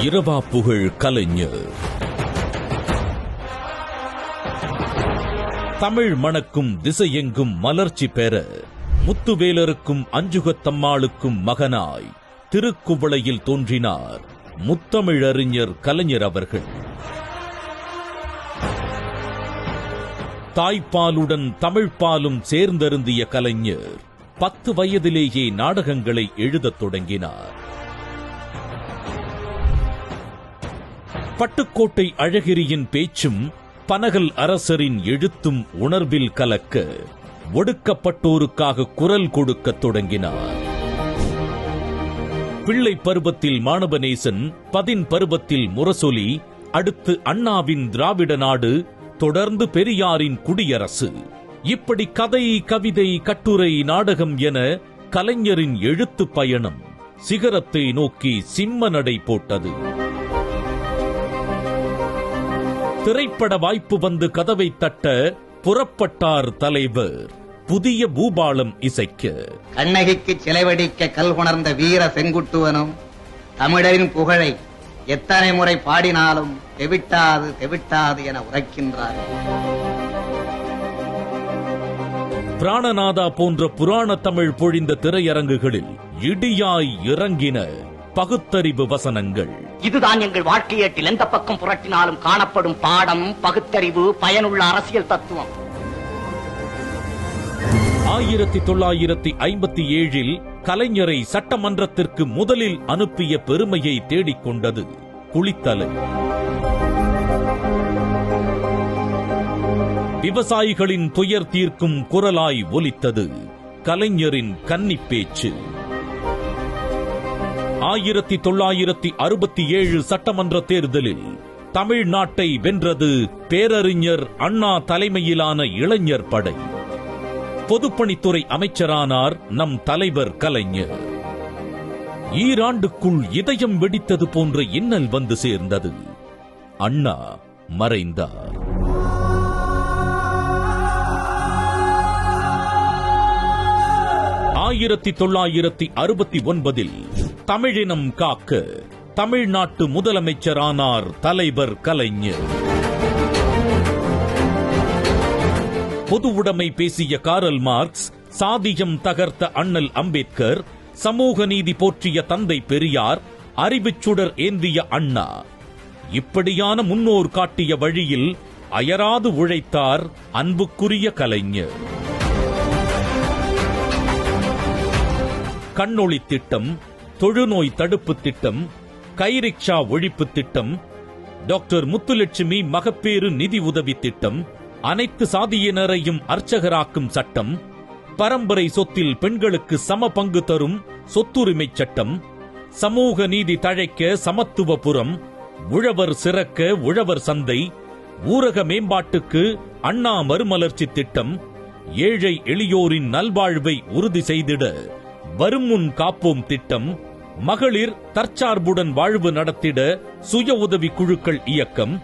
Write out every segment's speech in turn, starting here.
இரவா புகழ் கலைஞர். தமிழ் மணக்கும் திசையெங்கும் மலர்ச்சி பெற முத்துவேலருக்கும் அஞ்சுகத்தம்மாளுக்கும் மகனாய் திருக்குவளையில் தோன்றினார் முத்தமிழறிஞர் கலைஞர் அவர்கள். தாய்ப்பாலுடன் தமிழ்ப்பாலும் சேர்ந்தருந்திய கலைஞர் பத்து வயதிலேயே நாடகங்களை எழுதத் தொடங்கினார். பட்டுக்கோட்டை அழகிரியின் பேச்சும் பனகல் அரசரின் எழுத்தும் உணர்வில் கலக்க ஒடுக்கப்பட்டோருக்காக குரல் கொடுக்கத் தொடங்கினார். பிள்ளை பருவத்தில் மாணவநேசன் பதின் பருவத்தில் முரசொலி அடுத்து அண்ணாவின் திராவிட நாடு தொடர்ந்து பெரியாரின் குடியரசு. இப்படி கதை கவிதை கட்டுரை நாடகம் என கலைஞரின் எழுத்து பயணம் சிகரத்தை நோக்கி சிம்ம நடை போட்டது. திரைப்பட வாய்ப்பு வந்து கதவை தட்ட புறப்பட்டார் தலைவர். புதிய பூபாலம் இசைக்க. கண்ணகிக்கு சிலைவடிக்க கல் உணர்ந்த வீர செங்குட்டுவனும் தமிழரின் புகழை எத்தனை முறை பாடினாலும் தெவிட்டாது தெவிட்டாது என உரைக்கின்றார். பிராணநாதா போன்ற புராண தமிழ் பொழிந்த திரையரங்குகளில் இடியாய் இறங்கின பகுத்தறிவு வசனங்கள். இதுதான் எங்கள் வாழ்க்கையேட்டில் எந்த பக்கம் புரட்டினாலும் காணப்படும் பாடம் பகுத்தறிவு பயனுள்ள அரசியல் தத்துவம். ஆயிரத்தி தொள்ளாயிரத்தி ஐம்பத்தி ஏழில் கலைஞரை சட்டமன்றத்திற்கு முதலில் அனுப்பிய பெருமையை தேடிக்கொண்டது குளித்தலை. விவசாயிகளின் துயர் தீர்க்கும் குரலாய் ஒலித்தது கலைஞரின் கன்னிப் பேச்சு. ஆயிரத்தி தொள்ளாயிரத்தி அறுபத்தி ஏழு சட்டமன்ற தேர்தலில் தமிழ்நாட்டை வென்றது பேரறிஞர் அண்ணா தலைமையிலான இளைஞர் படை. பொதுப்பணித்துறை அமைச்சரானார் நம் தலைவர் கலைஞர். ஈராண்டுக்குள் இதயம் வெடித்தது போன்ற இன்னல் வந்து சேர்ந்தது. அண்ணா மறைந்தார். ஆயிரத்தி தொள்ளாயிரத்தி அறுபத்தி ஒன்பதில் தமிழினம் காக்க தமிழ்நாட்டு முதலமைச்சரானார் தலைவர் கலைஞர். பொது உடைமை பேசிய காரல் மார்க்ஸ் சாதியம் தகர்த்த அண்ணல் அம்பேத்கர் சமூக நீதி போற்றிய தந்தை பெரியார் அறிவுச்சுடர் ஏந்திய அண்ணா. இப்படியான முன்னோர் காட்டிய வழியில் அயராது உழைத்தார் அன்புக்குரிய கலைஞர். கண்ணொளி திட்டம் தொழுநோய் தடுப்பு திட்டம் கைரிக்ஷா ஒழிப்பு திட்டம் டாக்டர் முத்துலட்சுமி மகப்பேறு நிதி உதவி திட்டம் அனைத்து சாதியினரையும் அர்ச்சகராக்கும் சட்டம் பரம்பரை சொத்தில் பெண்களுக்கு சம பங்கு தரும் சொத்துரிமை சட்டம் சமூக நீதி தழைக்க சமத்துவபுரம் உழவர் சிறக்க உழவர் சந்தை ஊரக மேம்பாட்டுக்கு அண்ணா மறுமலர்ச்சி திட்டம் ஏழை எளியோரின் நல்வாழ்வை உறுதி செய்திட. வரும் முன் காப்போம் திட்டம் மகளிர் தற்சார்புடன் வாழ்வு நடத்திட சுய உதவி குழுக்கள் இயக்கம்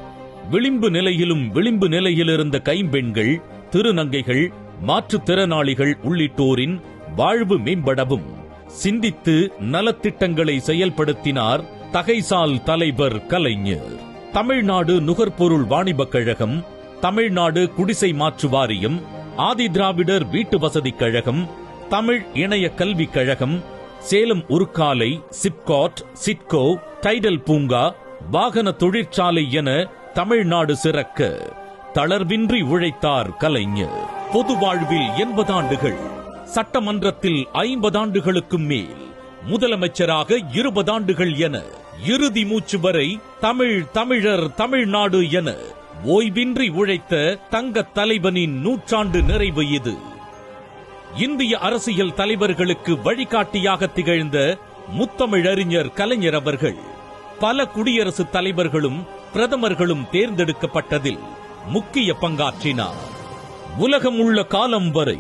விளிம்பு நிலையிலும் விளிம்பு நிலையிலிருந்த கைம்பெண்கள் திருநங்கைகள் மாற்றுத்திறனாளிகள் உள்ளிட்டோரின் வாழ்வு மேம்படவும். சிந்தித்து நலத்திட்டங்களை செயல்படுத்தினார் தகைசால் தலைவர் கலைஞர். தமிழ்நாடு நுகர்பொருள் வாணிபக் கழகம் தமிழ்நாடு குடிசை மாற்று வாரியம் ஆதிதிராவிடர் வீட்டு வசதிக் கழகம் தமிழ் இணைய கல்விக் கழகம் சேலம் உருக்காலை சிப்காட் சிட்கோ டைடல் பூங்கா வாகன தொழிற்சாலை என தமிழ்நாடு சிறக்க தளர்வின்றி உழைத்தார் கலைஞர். பொது வாழ்வில் எண்பது ஆண்டுகள் சட்டமன்றத்தில் ஐம்பது ஆண்டுகளுக்கும் மேல் முதலமைச்சராக இருபது ஆண்டுகள் என இறுதி மூச்சு வரை தமிழ் தமிழர் தமிழ்நாடு என ஓய்வின்றி உழைத்த தங்க தலைவனின் நூற்றாண்டு நிறைவு இது. இந்திய அரசியல் தலைவர்களுக்கு வழிகாட்டியாக திகழ்ந்த முத்தமிழறிஞர் கலைஞர் அவர்கள். பல குடியரசுத் தலைவர்களும் பிரதமர்களும் தேர்ந்தெடுக்கப்பட்டதில் முக்கிய பங்காற்றினார். உலகம் உள்ள காலம் வரை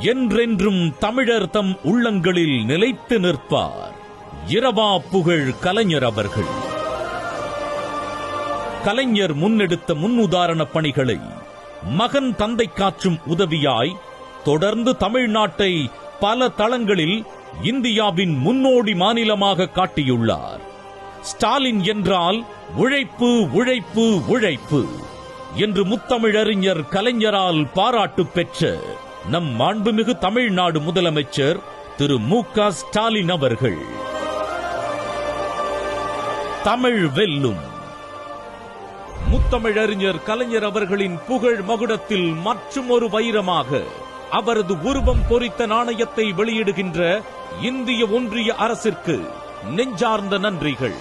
என்றென்றும் தமிழர் தம் உள்ளங்களில் நிலைத்து நிற்பார். இரவா புகழ் கலைஞர் அவர்கள். கலைஞர் முன்னெடுத்த முன்னுதாரண பணிகளை மகன் தந்தை காற்றும் உதவியாய் தொடர்ந்து தமிழ்நாட்டை பல தளங்களில் இந்தியாவின் முன்னோடி மாநிலமாக காட்டியுள்ளார். ஸ்டாலின் என்றால் உழைப்பு உழைப்பு உழைப்பு என்று முத்தமிழறிஞர் கலைஞரால் பாராட்டு பெற்ற நம் மாண்புமிகு தமிழ்நாடு முதலமைச்சர் திரு மு க ஸ்டாலின் அவர்கள். தமிழ் வெல்லும். முத்தமிழறிஞர் கலைஞர் அவர்களின் புகழ் மகுடத்தில் மற்றும் ஒரு வைரமாக அவரது உருவம் பொறித்த நாணயத்தை வெளியிடுகின்ற இந்திய ஒன்றிய அரசிற்கு நெஞ்சார்ந்த நன்றிகள்.